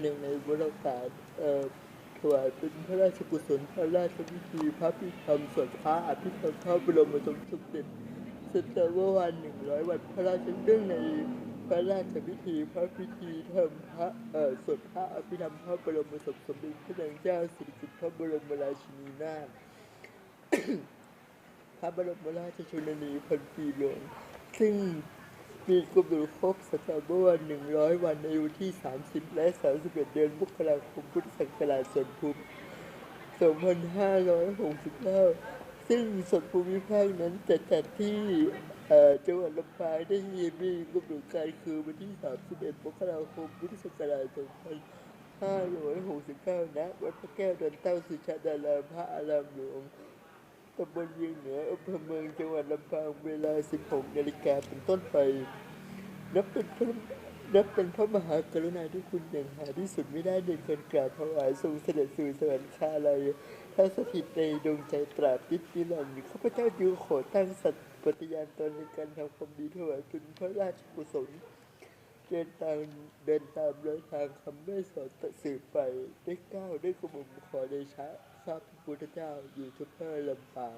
หนึ่งในวรการเอ่อถวายเป็นพระราชกุศลพระราชพิธีพระพิธรรมสวดพระอภิธรรมพระบรมสมสมเด็จสเมื่อวันหนึ่งร้อยวันพระราชเรื่องในพระราชพิธีพระพิธีธรรมพระเอ่อสวดพระอภิธรรมพระบรมสมสมเด็จพระนางเจ้าสิริกิติ์พระบรมราชินีนาถพระบรมราชชนนีพันปีหลวงซึ่ง มีกำหนดครบสถาบันหนึ่งร้อยวันในวันที่30และ31เดือนมกราคมพุทธศักราชสวนภูมิ2569ซึ่งส่วนภูมิภาคนั้นจะจัดที่จังหวัดลำปางได้มีกำหนดการคือวันที่31มกราคมพุทธศักราช2569ณวัดพระแก้วดอนเต้าสุชาดารามพระอารามหลวง ตำบลเวียงเหนืออำเภอเมืองจังหวัดลำปางเวลา 16 นาฬิกาเป็นต้นไป นับเป็นพระนับเป็นพระมหากรุณาธิคุณอย่างหาที่สุดไม่ได้ในการกราบถวายทรงเสด็จสู่สวรรคาลัยถ้าสถิตในดวงใจตราบนิดนิรันดร์ข้าพเจ้าจึงขอตั้งสัตย์ปฏิญาณตนในการทำความดีถวายเป็นพระราชกุศลเดินตามเดินตามรอยทางคำแม่สอนสืบไปได้ก้าวได้กระหม่อมขอเดชะข้า พระพุทธเจ้าอยู่ทุกเพื่อลำปา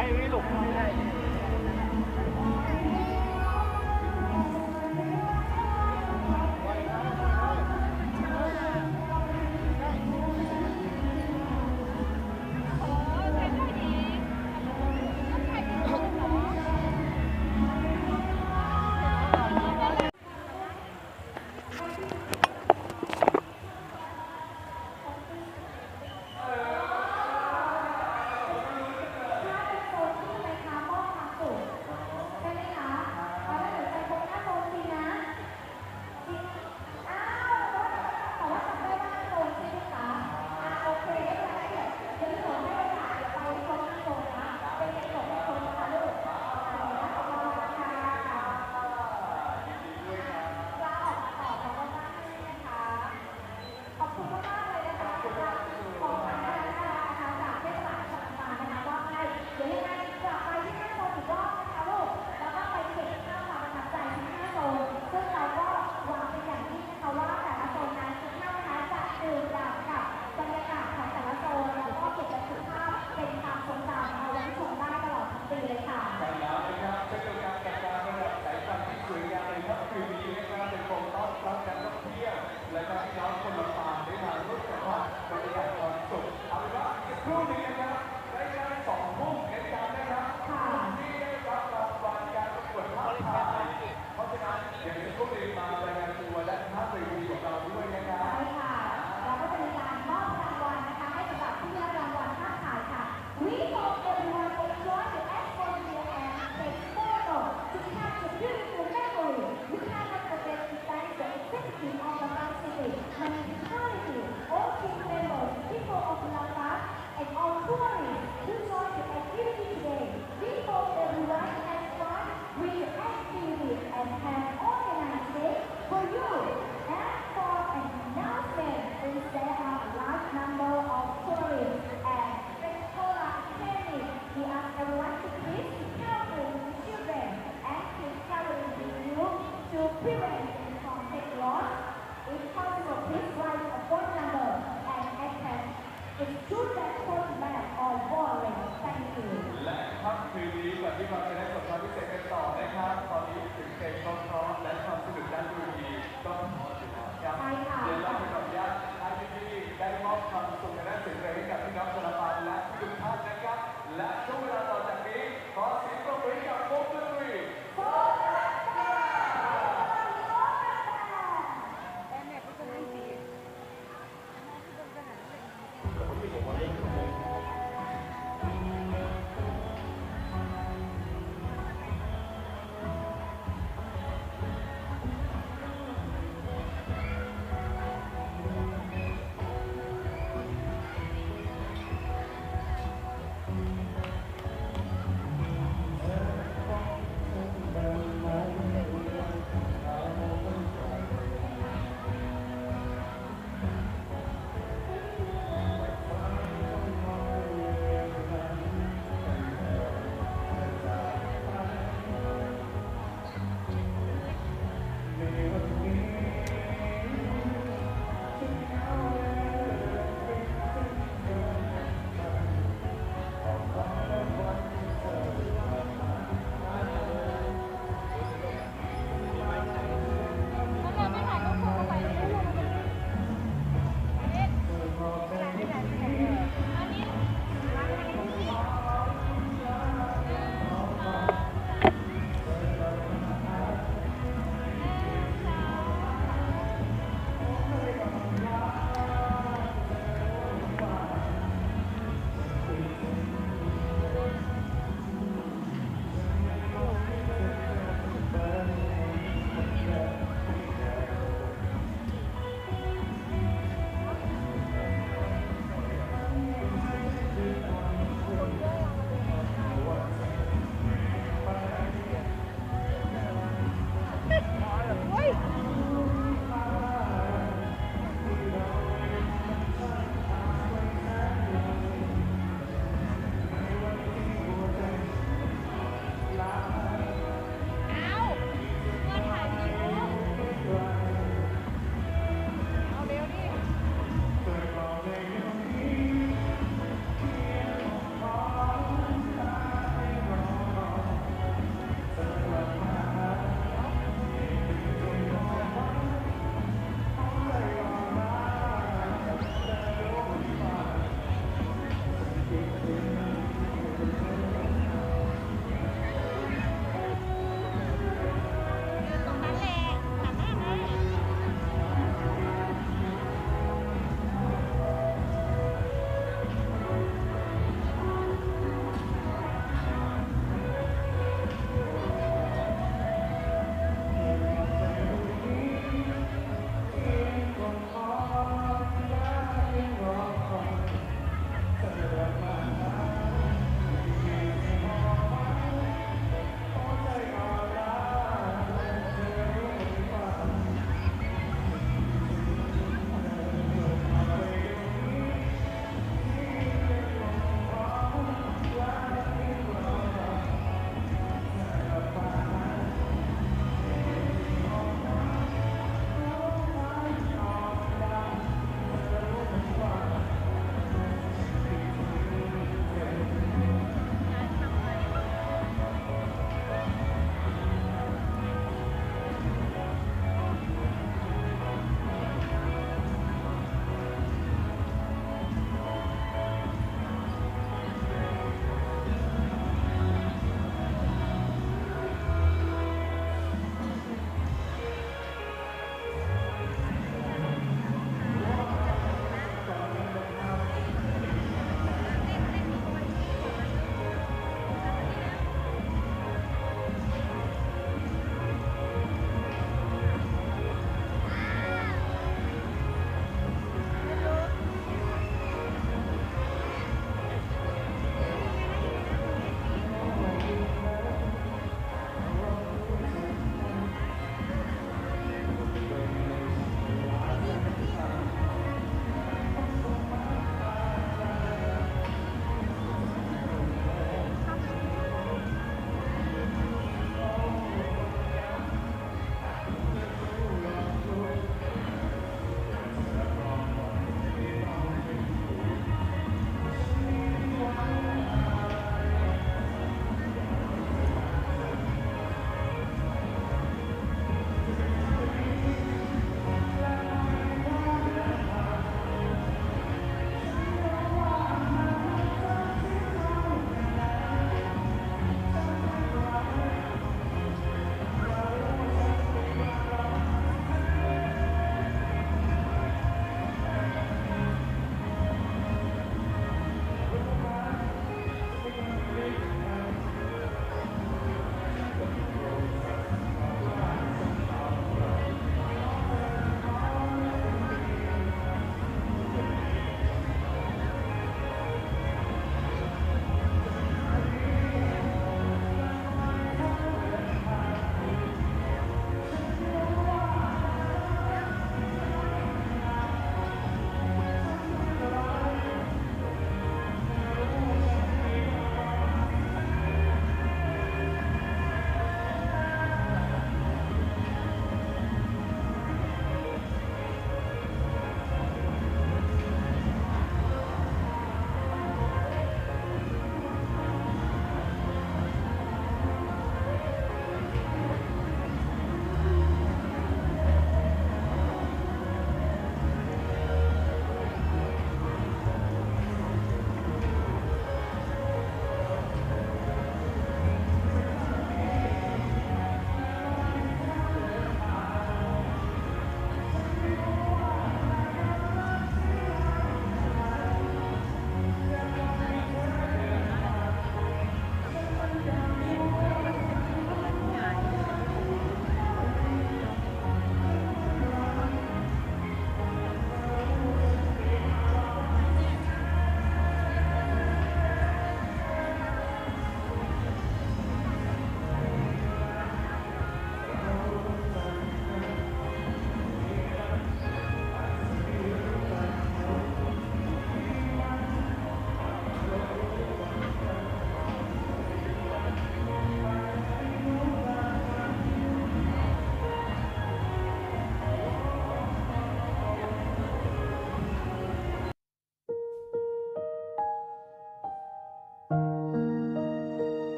ไปไป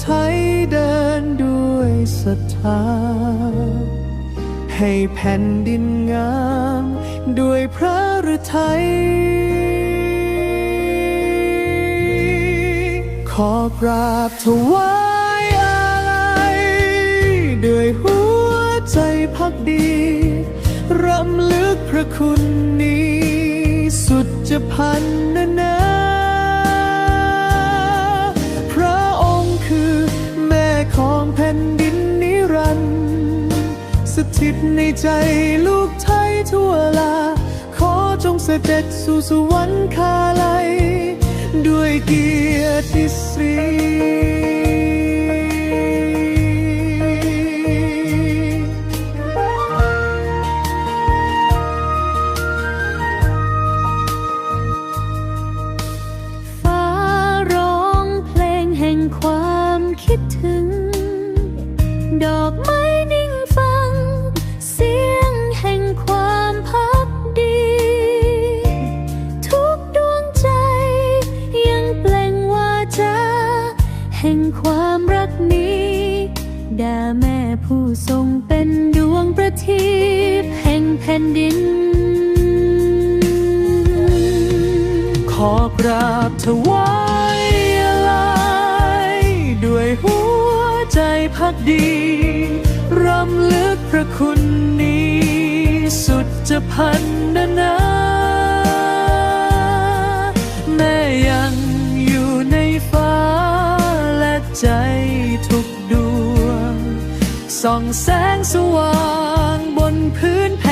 ไทยเดินด้วยศรัทธา ให้แผ่นดินงาม ด้วยพระฤทัยขอกราบถวายอาลัยด้วยหัวใจพักดีรำลึกพระคุณนี้ สุดจะพันนานา ของแผ่นดินนิรันดร์สถิตในใจลูกไทยทั่วลา ขอจงเสด็จสู่สวรรคาลัย ด้วยเกียรติศรี พันนานาแม่ยังอยู่ในฟ้าและใจทุกดวงส่องแสงสว่างบนพื้นแผ่น